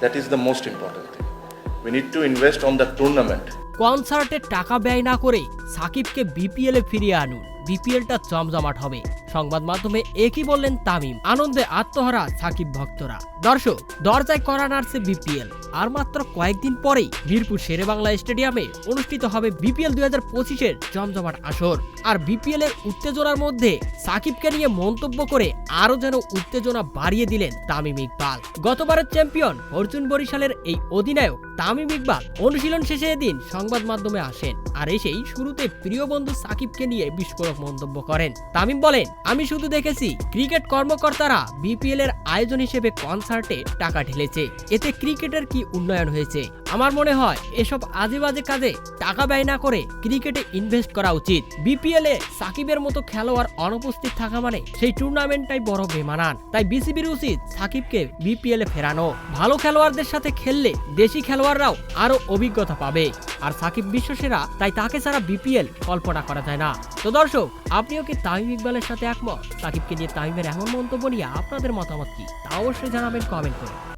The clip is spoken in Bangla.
That is the most important thing. We need to invest on the tournament. কনসার্টে টাকা ব্যয় না করে সাকিবকে বিপিএল ফিরিয়ে আনুন। বিপিএলটা জমজমাট হবে। সংবাদ মাধ্যমে একই বললেন তামিম। আনন্দে আত্মহারা সাকিব ভক্তরা। দর্শক, দরজায় করা নাড়ছে বিপিএল। আর মাত্র কয়েকদিন পরেই বীরপুর শেরেবাংলা স্টেডিয়ামে অনুষ্ঠিত হবে বিপিএল দুই হাজার পঁচিশের জমজমাট আসর। আর বিপিএল এর উত্তেজনার মধ্যে সাকিবকে নিয়ে মন্তব্য করে আরও যেন উত্তেজনা বাড়িয়ে দিলেন তামিম ইকবাল। গতবারের চ্যাম্পিয়ন অর্জুন বরিশালের এই অধিনায়ক তামিম ইকবাল অনুশীলন শেষে এদিন সংবাদ মাধ্যমে আসেন। আর এসেই শুরুতে প্রিয় বন্ধু সাকিবকে নিয়ে বিস্ফোরক মন্তব্য করেন। তামিম বলেন, আমি শুধু দেখেছি, ক্রিকেট কর্মকর্তারা বিপিএল এর আয়োজন হিসেবে কনসার্টে টাকা ঢেলেছে। এতে ক্রিকেটের কি উন্নয়ন হয়েছে? আমার মনে হয়, এসব আজে বাজে কাজে টাকা ব্যয় না করে ক্রিকেটে ইনভেস্ট করা উচিত। বিপিএল এ সাকিবের মতো খেলোয়াড় অনুপস্থিত থাকা মানে সেই টুর্নামেন্টটাই বড় বেমানান। তাই বিসিবির উচিত সাকিবকে বিপিএল এ ফেরানো। ভালো খেলোয়াড়দের সাথে খেললে দেশি খেলোয়াড়রাও আরও অভিজ্ঞতা পাবে। আর সাকিব বিশ্বসেরা তাই তাকে ছাড়া বিপিএল কল্পনা করা যায় না। তো দর্শক, আপনিও কি তামিম ইকবালের সাথে একমত? সাকিবকে নিয়ে তাহিমের এমন মন্তব্য নিয়ে আপনাদের মতামত কি? তা অবশ্যই জানাবেন কমেন্ট করে।